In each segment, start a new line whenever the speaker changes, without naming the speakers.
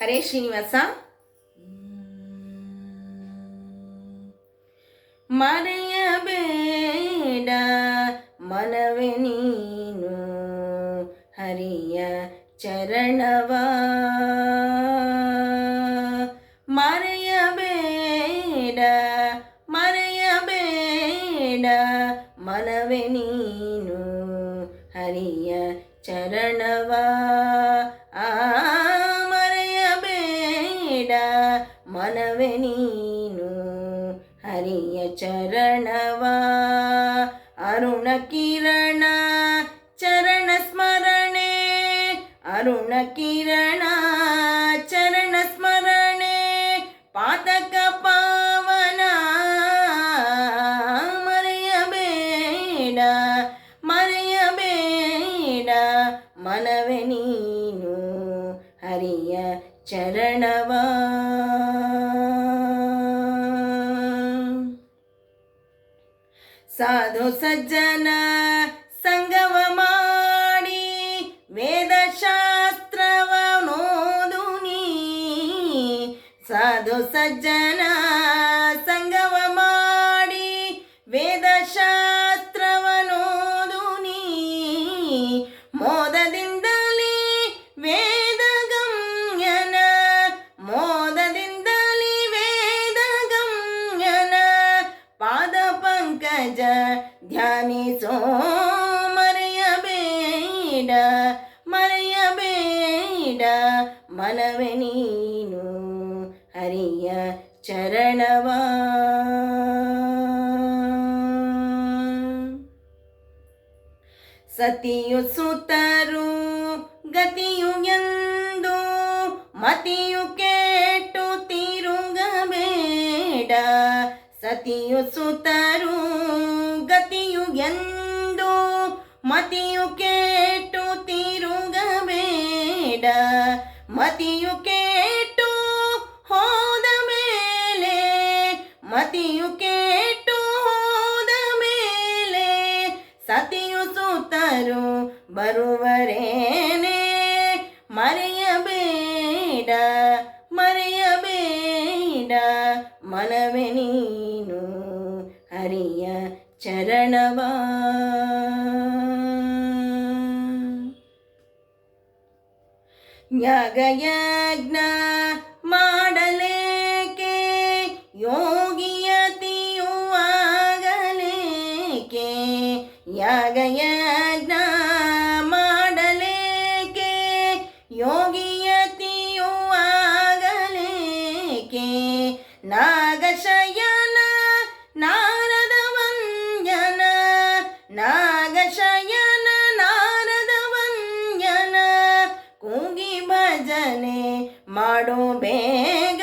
ಹರೇ ಶ್ರೀನಿವಾಸ. ಮರೆಯಬೇಡ ಮನವೆ ನೀನು ಹರಿಯ ಚರಣವ. ಮರೆಯಬೇಡ ಮರೆಯಬೇಡ ಮನವೆ ನೀನು ಹರಿಯ ಚರಣವ. ಮನವೇ ನೀನು ಹರಿಯ ಚರಣವ ಅರುಣ ಕಿರಣ ಚರಣ ಸ್ಮರಣೆ ಅರುಣ ಕಿರಣ ಚರಣ ಸ್ಮರಣೆ ಪಾತಕ ಪಾವನ ಮರೆಯಬೇಡ ಮರೆಯಬೇಡ ಮನವೇ ನೀನು ಹರಿಯ ಚರಣವ ಸಾಧು ಸಜ್ಜನ ಸಂಗವ ಮಾಡಿ ವೇದಶಾಸ್ತ್ರವ ನೋದು ನೀ. ಸಾಧು ಸಜ್ಜನ ಸಂಗವ ಮಾಡಿ ವೇದಶಾಸ್ತ್ರವ ನೋದು ನೀ. ಮೋದದಿಂದಲೇ ಪಂಕಜ ಧ್ಯಾನಿಸೋ ಮರೆಯಬೇಡ ಮರೆಯಬೇಡ, ಮನವೇ ನೀನು ಹರಿಯ ಚರಣವ. ಸತಿಯು ಸುತರು, ಗತಿಯು ಎಂದು, ಮತಿಯು ಕೇಟು ತಿರುಗಬೇಡ ಸತಿಯು ಸುತರು, ಗತಿಯು ಎಂದು ಮತಿಯು ಕೇಟು ತಿರುಗಬೇಡ. ಮತಿಯು ಕೇಟು ಹೋದ ಮೇಲೆ, ಮತಿಯು ಕೇಟು ಹೋದ ಮೇಲೆ ಸತಿಯು ಸುತರು ಬರುವರೇನೆ ಮರೆಯಬೇಡ. ಮನವೇ ನೀನು ಹರಿಯ ಚರಣವ. ಯಾಗಯಜ್ಞ ಮಾಡಲೇಕೆ ಯೋಗಿಯತಿಯು ಆಗಲೇಕೆ ಮಾಡಲೇಕೆ ಯೋಗಿಯತಿಯು ನಾಗಶಯನ ನಾರದ ವಂಜನ ನಾಗಶಯನ ನಾರದ ವಂಜನ ಕೂಗಿ ಭಜನೆ ಮಾಡೋ ಬೇಗ,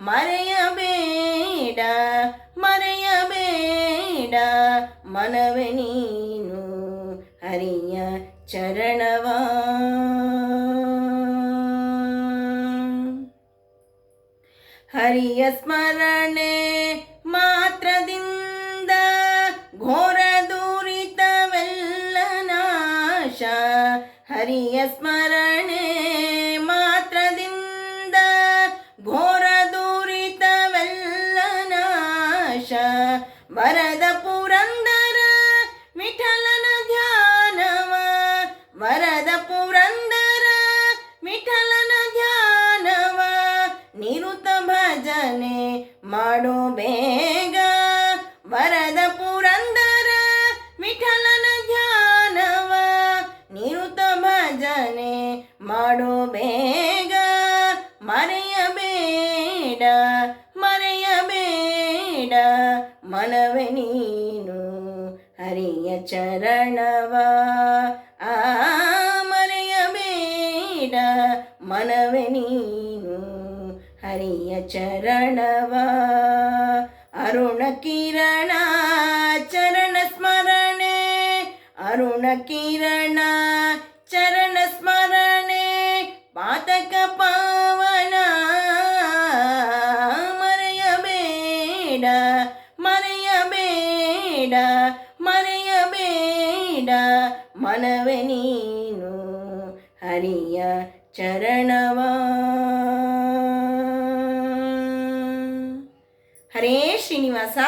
ಮರೆಯಬೇಡ ಮರೆಯಬೇಡ, ಮನವೇ ನೀನು ಹರಿಯ ಚರಣವ. ಹರಿಯ ಸ್ಮರಣೆ ಮಾತ್ರದಿಂದ ಘೋರ ದೂರಿತವೆಲ್ಲ ನಾಶ ಹರಿಯ ಸ್ಮರಣೆ ಮಾತ್ರದಿಂದ ಘೋರ ನಾಶ ವರದ ಪುರಂದರ ಮಾಡೋ ಬೇಗ. ವರದ ಪುರಂದರ ವಿಠಲನ ಧ್ಯಾನವ. ನಿರುತ ಭಜನೆ ಮಾಡೋ ಬೇಗ. ಮರೆಯಬೇಡ ಮರೆಯಬೇಡ. ಮನವೇ ನೀನು ಹರಿಯ ಚರಣವ. ಆ, ಮರೆಯಬೇಡ, ಮನವೇ ನೀನು ಹರಿಯ ಚರಣವ ಅರುಣ ಕಿರಣ ಚರಣ ಸ್ಮರಣೆ ಅರುಣ ಕಿರಣ ಚರಣ ಸ್ಮರಣೆ ಪಾತಕ ಪಾವನ ಮರೆಯಬೇಡ ಮರೆಯಬೇಡ ಮರೆಯಬೇಡ ಮನವೇ ನೀನು ಹರಿಯ ಚರಣವ ಹರೇ ಶ್ರೀನಿವಾಸ